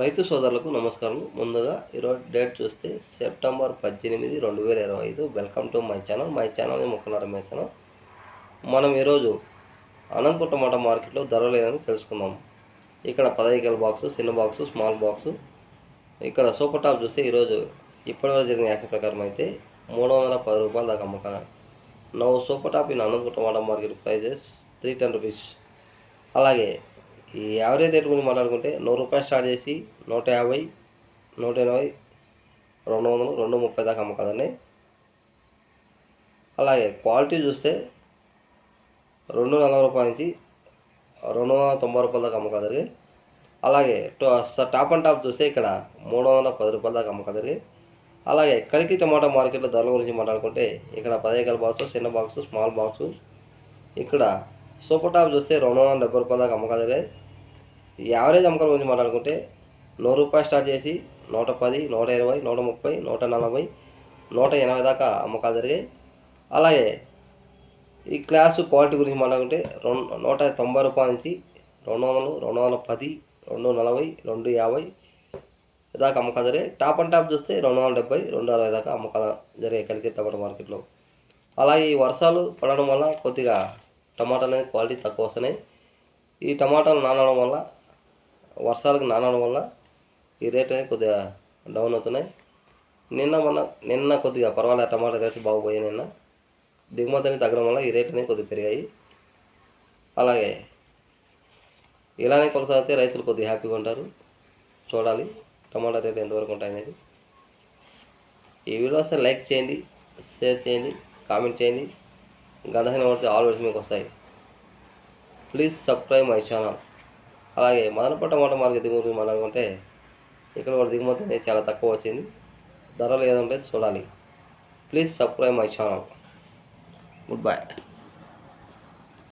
రైతు సోదరులకు నమస్కారం ముందుగా ఈరోజు డేట్ చూస్తే సెప్టెంబర్ పద్దెనిమిది రెండు వేల ఇరవై ఐదు. Welcome to my channel. My channel Mukkala Ramesh channel. మనం ఈరోజు అనంతపురం టమాటా మార్కెట్లో ధర లేదని తెలుసుకుందాం. ఇక్కడ పదహైదు కిలో బాక్సు చిన్న బాక్సు స్మాల్ బాక్సు ఇక్కడ సూపర్ టాప్ చూస్తే ఈరోజు ఇప్పటివరకు జరిగిన యాక్షన్ ప్రకారం అయితే మూడు వందల పది రూపాయల దాకా అమ్మకాలు. నవ్వు super top in Anantapuram tomato market prices three ten rupees. అలాగే ఈ యావరేజ్ రేట్ గురించి మాట్లాడుకుంటే నూరు రూపాయలు స్టార్ట్ చేసి నూట యాభై నూట ఎనభై రెండు వందలు రెండు ముప్పై దాకా అమ్మకదండి అలాగే క్వాలిటీ చూస్తే రెండు నలభై రూపాయల నుంచి రెండు వందల తొంభై రూపాయల దాకా అమ్మకాలు జరిగాయి అలాగే టో- టాప్ అండ్ టాప్ చూస్తే ఇక్కడ మూడు వందల పది రూపాయల దాకా అమ్మకాలు జరిగాయి అలాగే కలికి టమాటా మార్కెట్లో ధరల గురించి మాట్లాడుకుంటే ఇక్కడ పదిహేను బాక్స్ చిన్న బాక్స్ స్మాల్ బాక్సు ఇక్కడ సూపర్ టాప్ చూస్తే రెండు వందల డెబ్బై రూపాయల దాకా అమ్మకాలు జరిగాయి. యావరేజ్ అమ్మకాల గురించి మాట్లాడుకుంటే నూరు రూపాయలు స్టార్ట్ చేసి నూట పది నూట ఇరవై నూట ముప్పై నూట నలభై నూట ఎనభై దాకా అమ్మకాలు జరిగాయి. అలాగే ఈ క్లాసు క్వాలిటీ గురించి మాట్లాడుకుంటే రెండు నూట తొంభై రూపాయల నుంచి రెండు వందలు రెండు వందల పది రెండు నలభై రెండు యాభై దాకా అమ్మకాలు జరిగాయి. టాప్ అండ్ టాప్ చూస్తే రెండు వందల డెబ్బై రెండు అరవై దాకా అమ్మకాలు జరిగాయి. కలిగే టమాటా మార్కెట్లో. అలాగే ఈ వర్షాలు పడడం వల్ల కొద్దిగా టమాటా అనేది క్వాలిటీ తక్కువ వస్తున్నాయి. ఈ టమాటాలు నానడం వల్ల వర్షాలకు నానడం వల్ల ఈ రేట్ అనేది కొద్దిగా డౌన్ అవుతున్నాయి. నిన్న మొన్న నిన్న కొద్దిగా పర్వాలేదు టమాటా రేట్స్ బాగుపోయాయి నిన్న. దిగుమతి అనేది తగ్గడం వల్ల ఈ రేట్ అనేది కొద్దిగా పెరిగాయి. అలాగే ఇలానే కొనసాగితే రైతులు కొద్దిగా హ్యాపీగా ఉంటారు. చూడాలి టమాటా రేట్లు ఎంతవరకు ఉంటాయనేది ఈ వీడియో వస్తే లైక్ చేయండి షేర్ చేయండి కామెంట్ చేయండి. గంట కొడితే పడితే ఆల్ మీకు వస్తాయి. ప్లీజ్ సబ్స్క్రైబ్ మై ఛానల్ అలాగే మదనపట్ట టమాటా మార్కెట్ దిగుమతి మాట్లాడుకుంటే ఇక్కడ కూడా దిగుమతి అనేది చాలా తక్కువ వచ్చింది. ధరలు ఏదంటే చూడాలి. Please subscribe my channel good bye